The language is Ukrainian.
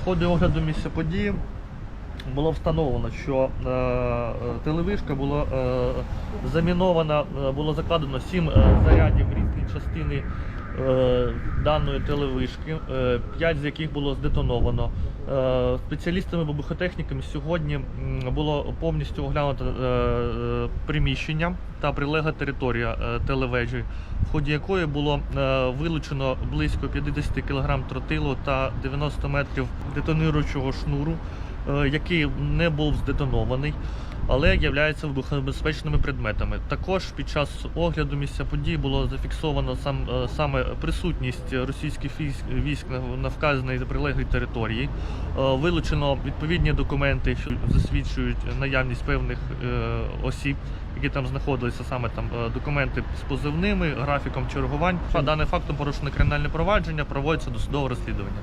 В ході огляду місця події було встановлено, що е, е, телевишка була е, замінована, було закладено 7 зарядів різні частини даної телевишки, 5 з яких було здетоновано. Е, спеціалістами вибухотехніками сьогодні було повністю оглянуто е, е, приміщення та прилегла територія е, телевежі, в ході якої було е, вилучено близько 50 кг тротилу та 90 метрів детонируючого шнуру, е, який не був здетонований, але є вибухонебезпечними предметами. Також під час огляду місця події було зафіксовано сам, е, саме присутність російських військ, на, вказаній прилеглій території. Е, Вилучено відповідні документи, що засвідчують наявність певних е, осіб, які там знаходилися, саме там е, документи з позивними, графіком чергувань. Даним фактом порушено кримінальне провадження, проводиться досудове розслідування.